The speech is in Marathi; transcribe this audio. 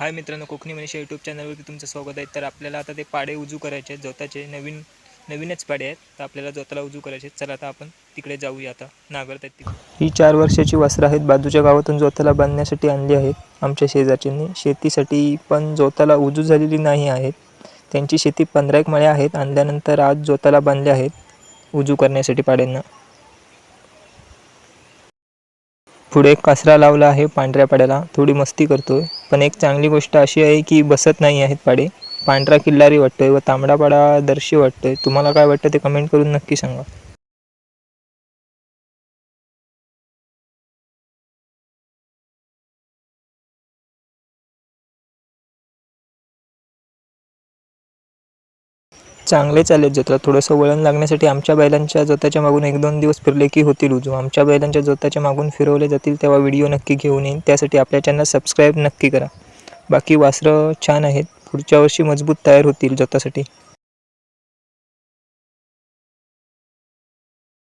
हाय मित्रांनो कोकणी मनीषा यूट्यूब चॅनलवरती तुमचं स्वागत आहे. तर आपल्याला आता ते पाडे उजू करायचे आहेत. जोताचे नवीन नवीनच पाडे आहेत. तर आपल्याला जोताला उजू करायचे आहेत. चला आता आपण तिकडे जाऊया आता. नागरत आहेत तिकडे. ही चार वर्षाची वस्त्र आहेत. बाजूच्या गावातून जोताला बांधण्यासाठी आणली आहेत. आमच्या शेजारच्यांनी. शेतीसाठी पण जोताला उजू झालेली नाही आहेत. त्यांची शेती पंधरा एक मळे आहेत. आणल्यानंतर आज जोताला बांधले आहेत. उजू करण्यासाठी पाड्यांना. पुढे एक कासरा लावला आहे पांढऱ्या पाड्याला. थोडी मस्ती करतोय. पण एक चांगली गोष्ट अशी आहे की बसत नाही आहेत पाडे. पांढरा किल्लारी वाटतोय व तांबडा पाडा दर्शी वाटतोय. तुम्हाला काय वाटतं ते कमेंट करून नक्की सांगा. चांगले चालेल जत्रा. थोडंसं वळण लागण्यासाठी आमच्या बैलांच्या जोताच्या मागून एक दोन दिवस फिरले की होतील उजू आमच्या बैलांच्या जोताच्या मागून फिरवले जातील तेव्हा व्हिडिओ नक्की घेऊन येईन. त्यासाठी आपल्या चॅनल सबस्क्राईब नक्की करा. बाकी वासरं छान आहेत. पुढच्या वर्षी मजबूत तयार होतील जोतासाठी.